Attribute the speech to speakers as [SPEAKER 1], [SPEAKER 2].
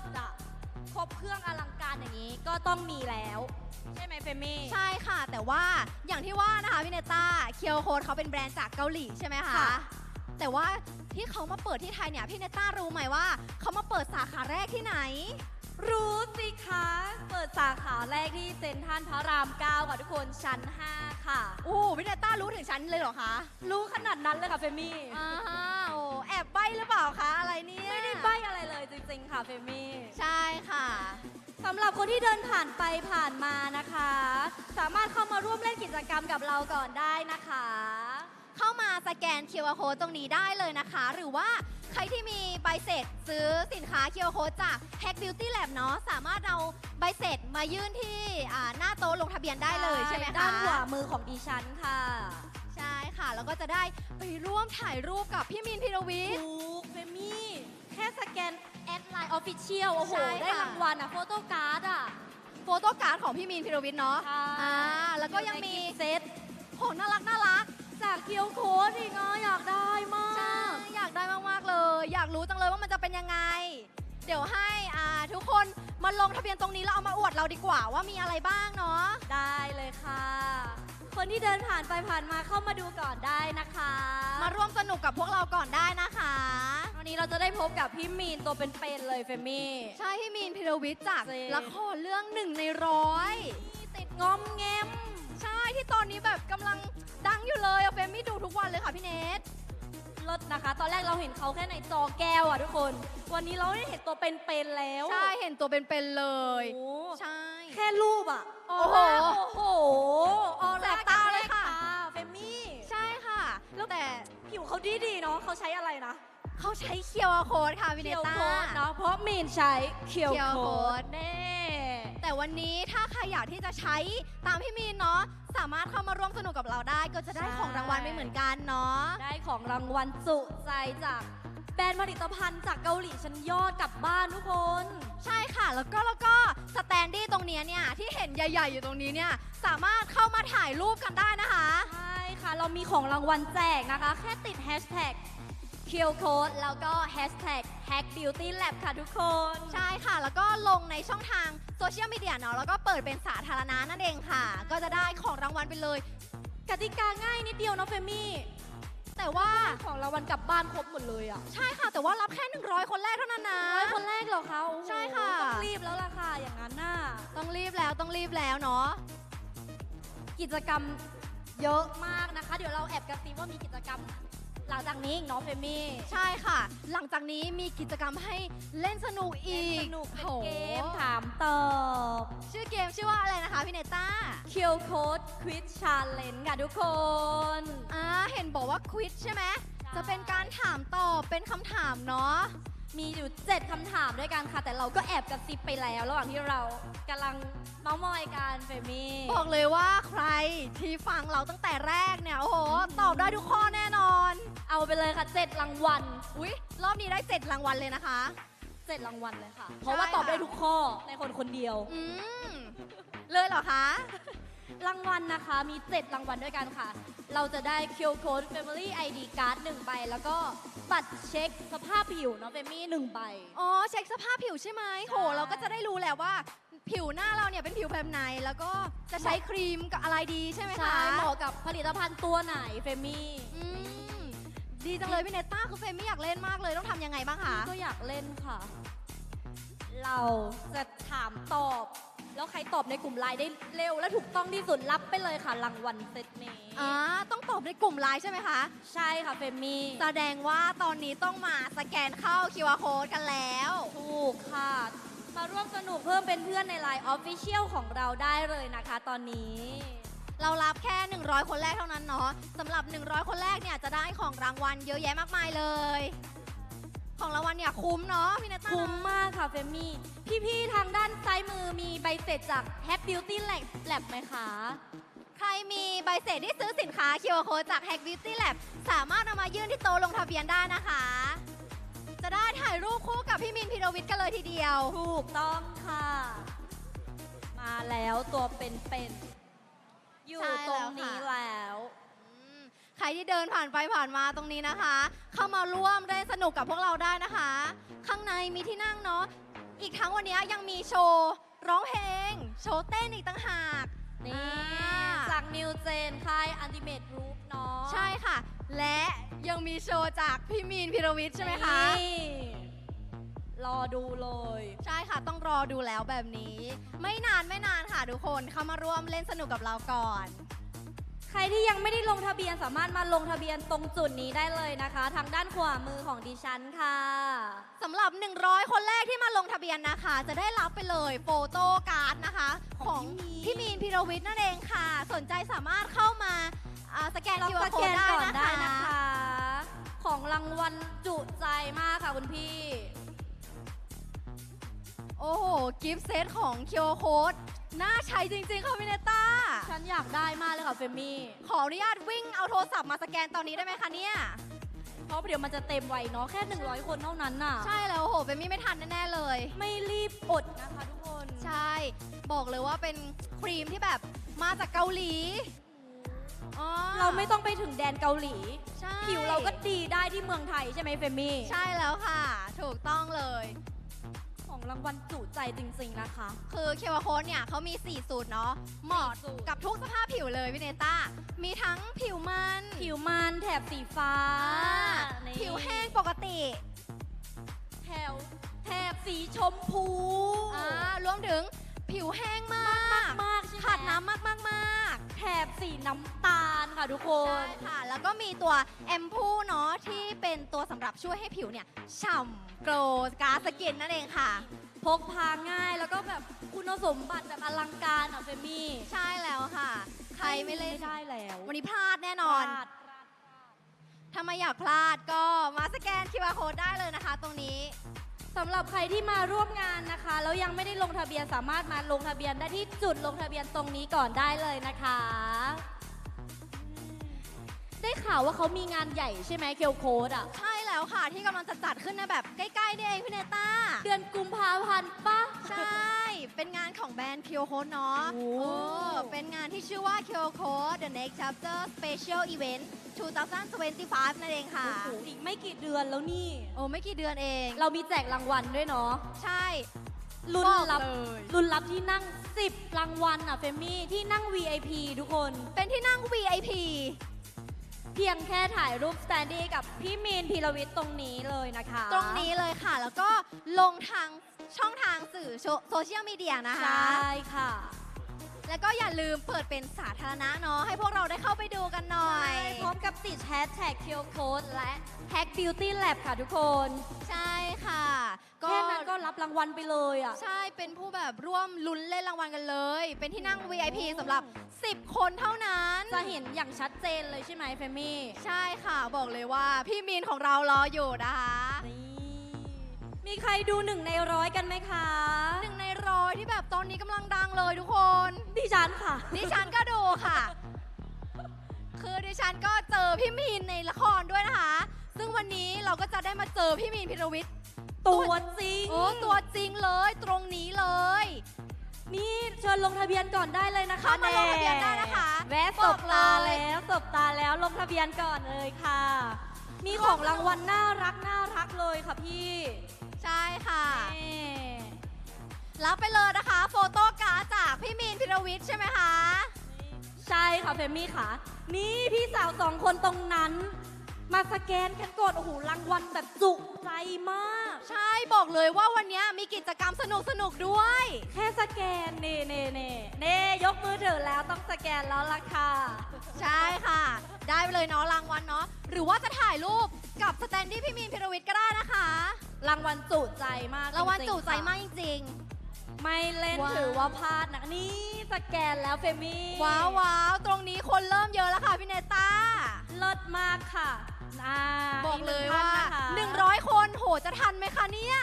[SPEAKER 1] ศอะครบเครื่องอลังการอย่างนี้ก็ต้องมีแล้ว ใช่ไหมเฟมี่
[SPEAKER 2] ใช่ค่ะ แต่ว่าอย่างที่ว่านะคะพี่เนต้าเคียวโคดเขาเป็นแบรนด์จากเกาหลีใช่ไหมคะ
[SPEAKER 1] ค่ะ
[SPEAKER 2] แต่ว่าที่เขามาเปิดที่ไทยเนี่ยพี่เนต้ารู้ไหมว่าเขามาเปิดสาขาแรกที่ไหน
[SPEAKER 1] รู้สิคะเปิดสาขาแรกที่เซ็นทรัลพระราม9ค่ะทุกคนชั้น 5 ค่ะ
[SPEAKER 2] โอ้พี่เนต้ารู้ถึงชั้นเลยเหรอคะ
[SPEAKER 1] รู้ขนาดนั้นเลยค่ะเฟมี่
[SPEAKER 2] อ่าโอ้แอบใบหรือเปล่าคะอะไรเนี่ย
[SPEAKER 1] ไม่ได้ใบอะไรเลยจริงๆค่ะเฟมี่
[SPEAKER 2] ใช่ค่ะ
[SPEAKER 1] สำหรับคนที่เดินผ่านไปผ่านมานะคะ สามารถเข้ามาร่วมเล่นกิจกรรมกับเราก่อนได้นะคะ
[SPEAKER 2] เข้ามาสแกน QR code ตรงนี้ได้เลยนะคะ หรือว่าใครที่มีใบเสร็จซื้อสินค้า QR code จาก Hack Beauty Lab เนาะสามารถเอาใบเสร็จมายื่นที่อ่าหน้าโต๊ะลงทะเบียนได้เลยใช่ไหมคะ
[SPEAKER 1] ด้านขวามือของดิฉันค่ะ
[SPEAKER 2] ใช่ค่ะ แล้วก็จะได้ไปร่วมถ่ายรูปกับพี่มินพิรวิทย์
[SPEAKER 1] ถูกเฟมี่แค่สแกนแอดไลน์ออฟฟิเชียลโอ้โห
[SPEAKER 2] ใช่ค่ะ
[SPEAKER 1] ได้รางวัลอะโฟโต้การ์ดอะ
[SPEAKER 2] โฟโต้การ์ดของพี่มินพิรวิทย์เนาะ
[SPEAKER 1] ค่ะ
[SPEAKER 2] อ่าแล้วก็ยังมี
[SPEAKER 1] อในฟต์เซต
[SPEAKER 2] โหน่ารักน่ารัก
[SPEAKER 1] จากเคียวโค้ดอีกอะอยากได้มา
[SPEAKER 2] ใช่
[SPEAKER 1] ก
[SPEAKER 2] อยากได้มากๆเลย อยากรู้จังเลยว่ามันจะเป็นยังไง เดี๋ยวให้อ่าทุกคนมาลงทะเบียนตรงนี้แล้วเอามาอวดเราดีกว่าว่ามีอะไรบ้างเนาะ
[SPEAKER 1] ได้เลยค่ะ คนที่เดินผ่านไปผ่านมาเข้ามาดูก่อนได้นะคะ
[SPEAKER 2] มาร่วมสนุกกับพวกเราก่อนได้นะคะ
[SPEAKER 1] วันนี้เราจะได้พบกับพี่มีนตัวเป็นๆเลยเฟมี่
[SPEAKER 2] ใช่พี่มีนพิรวิทย์จาก
[SPEAKER 1] จริง
[SPEAKER 2] ละครเรื่องหนึ่งในร้อย
[SPEAKER 1] ติดงอมแงม
[SPEAKER 2] ใช่ ที่ตอนนี้แบบกำลังดังอยู่เลยอะเฟมมี่ดูทุกวันเลยค่ะพี่เนท
[SPEAKER 1] ลดนะคะ ตอนแรกเราเห็นเขาแค่ในจอแก้วอะทุกคน วันนี้เราได้เห็นตัวเป็นๆแล้ว
[SPEAKER 2] ใช่เห็นตัวเป็นๆเลย
[SPEAKER 1] โอ้
[SPEAKER 2] ใช่
[SPEAKER 1] แค่รูปอะ
[SPEAKER 2] โอ้โห
[SPEAKER 1] โอ้โหออ
[SPEAKER 2] แส
[SPEAKER 1] ร่า
[SPEAKER 2] บตาเลยค่ะ
[SPEAKER 1] เฟมมี่
[SPEAKER 2] ใช่ค่ะ
[SPEAKER 1] แล้ว
[SPEAKER 2] แต่
[SPEAKER 1] ผิวเขาดีดีๆเนาะเขาใช้อะไรนะ
[SPEAKER 2] เขาใช้เคียวโค้ดค่ะพี่เน
[SPEAKER 1] เคียว
[SPEAKER 2] ต้า
[SPEAKER 1] โค้ดเนาะเพราะมีนใช้เคียว
[SPEAKER 2] เคียวโค้
[SPEAKER 1] โค้
[SPEAKER 2] ด
[SPEAKER 1] ดแน่
[SPEAKER 2] แต่ วันนี้ถ้าใครอยากที่จะใช้ตามพี่มีนเนาะสามารถเข้ามาร่วมสนุกกับเราได้ ก็จะได้ของรางวัลไปเหมือนกันเนาะ
[SPEAKER 1] ได้ของรางวัลจุใจจากแบรนด์ผลิตภัณฑ์จากเกาหลีชั้นยอดกลับบ้านทุกคน
[SPEAKER 2] ใช่ค่ะแล้วก็แล้วก็สแตนดี้ตรงเนี้ยเนี่ยที่เห็นใหญ่ ๆ อยู่ตรงนี้เนี่ยสามารถเข้ามาถ่ายรูปกันได้นะคะ
[SPEAKER 1] ใช่ค่ะเรามีของรางวัลแจกนะคะ แค่ติดแฮชแท็กเคียวโค้ดแล้วก็แฮชแท็ก Hack Beauty Lab ค่ะทุกคน
[SPEAKER 2] ใช่ค่ะ แล้วก็ลงในช่องทาง โซเชียลมีเดียเนาะแล้วก็เปิดเป็นสาธารณะนั่นเองค่ะ ก็จะได้ของรางวัลไปเลย
[SPEAKER 1] กติกาง่ายนิดเดียวเนาะเฟมี่
[SPEAKER 2] แต่ว่า
[SPEAKER 1] ของรางวัลกลับบ้านครบหมดเลยอะ
[SPEAKER 2] ใช่ค่ะ แต่ว่ารับแค่ 100 คนแรกเท่านั้นนะ
[SPEAKER 1] ร้อยคนแรกเหรอคะโอ้โห
[SPEAKER 2] ใช่ค่ะ
[SPEAKER 1] ต้องรีบแล้วล่ะค่ะ อย่างนั้นน่ะ
[SPEAKER 2] ต้องรีบแล้วต้องรีบแล้วเนาะ
[SPEAKER 1] กิจกรรมเยอะมากนะคะ เดี๋ยวเราแอบกระซิบว่ามีกิจกรรม หลังจากนี้อีกเนาะเฟมี่
[SPEAKER 2] ใช่ค่ะ หลังจากนี้มีกิจกรรมให้เล่นสนุกอีก
[SPEAKER 1] สนุกเป็น
[SPEAKER 2] โห
[SPEAKER 1] เกมถามตอบ
[SPEAKER 2] ชื่อเกมชื่อว่าอะไรนะคะพี่เนต้า
[SPEAKER 1] เคียวโค้ดควิดชาเลนจ์ค่ะทุกคน
[SPEAKER 2] อ่าเห็นบอกว่าควิดใช่ไหม
[SPEAKER 1] ใช่
[SPEAKER 2] จะเป็นการถามตอบเป็นคำถามเนาะ
[SPEAKER 1] มีอยู่ 7คำถามด้วยกันค่ะ แต่เราก็แอบกระซิบไปแล้ว ระหว่างที่เรากำลังเมาส์มอยกันเฟมี่
[SPEAKER 2] บอกเลยว่าใครที่ฟังเราตั้งแต่แรกเนี่ย โอ้โห ตอบได้ทุกข้อแน่นอน
[SPEAKER 1] เอาไปเลยค่ะ 7 รางวัล
[SPEAKER 2] อุ๊ย รอบนี้ได้เจ็ดรางวัลเลยนะคะ
[SPEAKER 1] 7รางวัลเลยค่ะ เพราะว่าตอบ
[SPEAKER 2] ค่ะ
[SPEAKER 1] ได้ทุกข้อในคนคนเดียว
[SPEAKER 2] อืม เลยเหรอคะ
[SPEAKER 1] รางวัลนะคะ มี 7 รางวัลด้วยกันค่ะ เราจะได้ Q Code Family ID Card 1ใบ แล้วก็บัตรเช็คสภาพผิวเนาะเฟมี่หนึ่งใบ
[SPEAKER 2] อ๋อเช็คสภาพผิวใช่ไหมโห เราก็จะได้รู้แหละว่า ผิวหน้าเราเนี่ยเป็นผิวแบบไหน แล้วก็จะใช้ครีมกับอะไรดีใช่ไหม
[SPEAKER 1] ใช่
[SPEAKER 2] คะ
[SPEAKER 1] เหมาะกับผลิตภัณฑ์ตัวไหนเฟมี่
[SPEAKER 2] อืมดีจังเลยพี่เนต้าคือเฟรมไม่อยากเล่นมากเลยต้องทำยังไงบ้างคะ
[SPEAKER 1] ก็อยากเล่นค่ะ เราจะถามตอบ แล้วใครตอบในกลุ่มไลน์ได้เร็วและถูกต้องที่สุดรับไปเลยค่ะรางวัลเซตนี้
[SPEAKER 2] อ่าต้องตอบในกลุ่มไลน์ใช่ไหมคะ
[SPEAKER 1] ใช่ค่ะเฟมี่
[SPEAKER 2] แสดงว่าตอนนี้ต้องมาสแกนเข้า QR code กันแล้ว
[SPEAKER 1] ถูกค่ะ มาร่วมสนุกเพิ่มเป็นเพื่อนในไลน์ออฟฟิเชียลของเราได้เลยนะคะตอนนี้
[SPEAKER 2] เรารับแค่ 100 คนแรกเท่านั้นเนาะสำหรับ 100 คนแรกเนี่ยจะได้ของรางวัลเยอะแยะมากมายเลย ของรางวัลเนี่ยคุ้มเนาะพี่เนต้า
[SPEAKER 1] คุ้มมากค่ะเฟมี่ พี่ๆทางด้านซ้ายมือมีใบเสร็จจาก Happy Beauty Lab Lab ไหมคะ
[SPEAKER 2] ใครมีใบเสร็จที่ซื้อสินค้า QR code จาก Hack Beauty Lab สามารถเอามายื่นที่โต๊ะลงทะเบียนได้นะคะ จะได้ถ่ายรูปคู่กับพี่มินพีรวิทย์กันเลยทีเดียว
[SPEAKER 1] ถูกต้องค่ะ มาแล้วตัวเป็นๆอยู่
[SPEAKER 2] ใช่
[SPEAKER 1] ตรง
[SPEAKER 2] แล้วค่ะ
[SPEAKER 1] นี้แล้ว
[SPEAKER 2] อืม ใครที่เดินผ่านไปผ่านมาตรงนี้นะคะ เข้ามาร่วมได้สนุกกับพวกเราได้นะคะ ข้างในมีที่นั่งเนาะอีกทั้งวันนี้ยังมีโชว์ ร้องเพลง โชว์เต้นอีกต่างหาก
[SPEAKER 1] นี่
[SPEAKER 2] อ่า
[SPEAKER 1] จากนิวเจนค่าย Ultimate Group เนาะ
[SPEAKER 2] ใช่ค่ะ และยังมีโชว์จากพี่มีนพิรวิทย์ใช่ไหมคะ
[SPEAKER 1] นี่รอดูเลย
[SPEAKER 2] ใช่ค่ะต้องรอดูแล้วแบบนี้ ไม่นานไม่นานค่ะทุกคนเข้ามาร่วมเล่นสนุกกับเราก่อน
[SPEAKER 1] ใครที่ยังไม่ได้ลงทะเบียนสามารถมาลงทะเบียนตรงจุดนี้ได้เลยนะคะ ทางด้านขวามือของดิฉันค่ะ
[SPEAKER 2] สำหรับ 100 คนแรกที่มาลงทะเบียนนะคะ จะได้รับไปเลยโฟโต้การ์ดนะคะ
[SPEAKER 1] ข
[SPEAKER 2] ข
[SPEAKER 1] อ
[SPEAKER 2] องง
[SPEAKER 1] พี่
[SPEAKER 2] พี่
[SPEAKER 1] มี
[SPEAKER 2] มี
[SPEAKER 1] น
[SPEAKER 2] นพิรวิทย์นั่นเองค่ะ สนใจสามารถเข้ามาอ่าสแกน
[SPEAKER 1] เรา
[SPEAKER 2] คิว
[SPEAKER 1] ส
[SPEAKER 2] อาร์โค้
[SPEAKER 1] แก
[SPEAKER 2] ด
[SPEAKER 1] น
[SPEAKER 2] ได้
[SPEAKER 1] ก่อน
[SPEAKER 2] นะ
[SPEAKER 1] ได้
[SPEAKER 2] คะ
[SPEAKER 1] นะคะ ของรางวัลจุใจมากค่ะคุณพี่
[SPEAKER 2] โอ้โห กิฟต์เซตของคิวอาร์โค้ดน่าใช้จริงๆค่ะพี่เนต้า
[SPEAKER 1] ฉันอยากได้มากเลยค่ะเฟมมี่
[SPEAKER 2] ขออนุญาตวิ่งเอาโทรศัพท์มาสแกนตอนนี้ได้ไหมคะเนี่ย
[SPEAKER 1] เพราะเดี๋ยวมันจะเต็มไวเนาะแค่ 100 คนเท่านั้นน่ะ
[SPEAKER 2] ใช่แล้วโอ้โหเป็นมี่ไม่ทันแน่ๆเลย
[SPEAKER 1] ไม่รีบอดนะคะทุกคน
[SPEAKER 2] ใช่ บอกเลยว่าเป็นครีมที่แบบมาจากเกาหลีอ๋อ
[SPEAKER 1] เราไม่ต้องไปถึงแดนเกาหลี
[SPEAKER 2] ใช่
[SPEAKER 1] ผิวเราก็ดีได้ที่เมืองไทยใช่ไหมเฟมมี่
[SPEAKER 2] ใช่แล้วค่ะ ถูกต้องเลย
[SPEAKER 1] ของรางวัลจุใจจริง ๆ นะคะ
[SPEAKER 2] คือเควาโค้ดเนี่ยเขามี 4 สูตรเนาะเหมาะ
[SPEAKER 1] สี่สูตร
[SPEAKER 2] กับทุกสภาพผิวเลยพี่เนต้า มีทั้งผิวมัน
[SPEAKER 1] ผิวมันแถบสีฟ้า
[SPEAKER 2] อ่า
[SPEAKER 1] นี่
[SPEAKER 2] ผิวแห้งปกติ
[SPEAKER 1] แถวแถบสีชมพู
[SPEAKER 2] อ่ารวมถึงผิวแห้งมาก
[SPEAKER 1] มากใช่ไหม
[SPEAKER 2] ขาดน้ำมากมากมาก
[SPEAKER 1] แถบสีน้ำตาลค่ะทุกค
[SPEAKER 2] ใช่
[SPEAKER 1] น
[SPEAKER 2] ค่ะ แล้วก็มีตัวแอมพูเนาะที่เป็นตัวสำหรับช่วยให้ผิวเนี่ยฉ่ำโกลว์กาสกินนั่นเองค่ะ
[SPEAKER 1] พกพาง่ายแล้วก็แบบคุณสมบัติแบบอลังการอะเฟมมี่
[SPEAKER 2] ใช่แล้วค่ะ ใครไม่เล่น
[SPEAKER 1] ได้แล้ว
[SPEAKER 2] วันนี้พลาดแน่นอน
[SPEAKER 1] พลาด
[SPEAKER 2] ถ้าไม่อยากพลาดก็มาสแกน QR code ได้เลยนะคะ ตรงนี้
[SPEAKER 1] สำหรับใครที่มาร่วมงานนะคะแล้วยังไม่ได้ลงทะเบียนสามารถมาลงทะเบียนได้ที่จุดลงทะเบียนตรงนี้ก่อนได้เลยนะคะ ได้ข่าวว่าเขามีงานใหญ่ใช่ไหมเคียวโคดอะ
[SPEAKER 2] ใช่แล้วค่ะที่กำลังจะจัดขึ้นในแบบใกล้ๆนี่เองพี่เนต้า
[SPEAKER 1] เดือนกุมภาพันธ์ปะ
[SPEAKER 2] ใช่ เป็นงานของแบรนด์ Kyo Code เนาะ
[SPEAKER 1] โอ้
[SPEAKER 2] เออเป็นงานที่ชื่อว่า Kyo Code The Next Chapter Special Event 2025 นั่นเองค่ะ
[SPEAKER 1] โอ้โหอีกไม่กี่เดือนแล้วนี่
[SPEAKER 2] โอ้ไม่กี่เดือนเอง
[SPEAKER 1] เรามีแจกรางวัลด้วยเนาะ
[SPEAKER 2] ใช่
[SPEAKER 1] รุ่น
[SPEAKER 2] บอก
[SPEAKER 1] รับ
[SPEAKER 2] เลย
[SPEAKER 1] รุ่นรับที่นั่ง 10 รางวัลอะเฟมมี่ ที่นั่ง VIP ทุกคน
[SPEAKER 2] เป็นที่นั่ง VIP
[SPEAKER 1] เพียงแค่ถ่ายรูปสแตนดี้กับพี่มีนพีรวิทย์ตรงนี้เลยนะคะ
[SPEAKER 2] ตรงนี้เลยค่ะ แล้วก็ลงทางช่องทางสื่อโซเชียลมีเดียนะ
[SPEAKER 1] ใช
[SPEAKER 2] คะ่
[SPEAKER 1] ค่ะ
[SPEAKER 2] แล้วก็อย่าลืมเปิดเป็นสาธารณะเนาะให้พวกเราได้เข้าไปดูกันหน่อย
[SPEAKER 1] พร้อมกับติดแฮชแท็กเคียวโค้ดและ Hack Beauty Lab ค่ะทุกคน
[SPEAKER 2] ใช่ค่ะ
[SPEAKER 1] แค่นั้นก็รับรางวัลไปเลยอะ
[SPEAKER 2] ใช่เป็นผู้แบบร่วมลุ้นเล่นรางวัลกันเลย เป็นที่นั่ง VIP สำหรับ 10 คนเท่านั้น
[SPEAKER 1] จะเห็นอย่างชัดเจนเลยใช่ไหมเฟมมี่
[SPEAKER 2] ใช่ค่ะบอกเลยว่าพี่มีนของเรารออยู่นะคะ
[SPEAKER 1] นี่มีใครดูหนึ่งในร้อยกันไหมคะ
[SPEAKER 2] หนึ่งในร้อยที่แบบตอนนี้กำลังดังเลยทุกคน
[SPEAKER 1] ดิ ฉันค่ะ
[SPEAKER 2] ดิฉันก็ดูค่ะ คือดิฉันก็เจอพี่มีนในละครด้วยนะคะ ซึ่งวันนี้เราก็จะได้มาเจอพี่มีนพิรวิทย์
[SPEAKER 1] ตัวจริง
[SPEAKER 2] โอ้ตัวจริงเลยตรงนี้เลย
[SPEAKER 1] นี่เชิญลงทะเบียนก่อนได้เลยนะคะ
[SPEAKER 2] เข้ามาลงทะเบียนได้นะคะ
[SPEAKER 1] แวะส
[SPEAKER 2] บอก
[SPEAKER 1] บ
[SPEAKER 2] เลย
[SPEAKER 1] ตาแล้วสบตาแล้วลงทะเบียนก่อนเลยค่ะ มีของรางวัลน่ารักน่ารักเลยค่ะพี่
[SPEAKER 2] ใช่ค่ะ
[SPEAKER 1] นี่
[SPEAKER 2] รับไปเลยนะคะ โฟโต้การ์ดจากพี่มีนพิรวิทย์ใช่ไหมคะ
[SPEAKER 1] ใช่ค่ะเฟมมี่ค่ะ นี่พี่สาวสองคนตรงนั้น มาสแกนกันก่อนโอ้โหรางวัลแบบจุใจมาก
[SPEAKER 2] ใช่บอกเลยว่าวันนี้มีกิจกรรมสนุกสนุกๆด้วย
[SPEAKER 1] แค่สแกนเน่เน่เน่เน่ยกมือถือแล้วต้องสแกนแล้วล่ะค่ะ
[SPEAKER 2] ใช่ค่ะ ได้ไปเลยเนาะรางวัลเนาะหรือว่าจะถ่ายรูปกับสแตนดี้พี่มีนพิรวิทย์ก็ได้นะคะ
[SPEAKER 1] รางวัลจุใจมาก
[SPEAKER 2] รางวัล
[SPEAKER 1] จ
[SPEAKER 2] จุ
[SPEAKER 1] ๆ
[SPEAKER 2] ใจ
[SPEAKER 1] ค่ะ
[SPEAKER 2] มากจริง
[SPEAKER 1] ไม่เล่น
[SPEAKER 2] ว้าว
[SPEAKER 1] ถือว่าพลาดนะนี่สแกนแล้วเฟมี่
[SPEAKER 2] ๆว้าวว้าวตรงนี้คนเริ่มเยอะแล้วค่ะพี่เนต้า
[SPEAKER 1] เลิศมากค่ะอ่า
[SPEAKER 2] บอกเลย
[SPEAKER 1] กหนึ่ง
[SPEAKER 2] ว่า
[SPEAKER 1] ท่นนะคะ
[SPEAKER 2] 100 คนโหจะทันไหมคะเนี่ย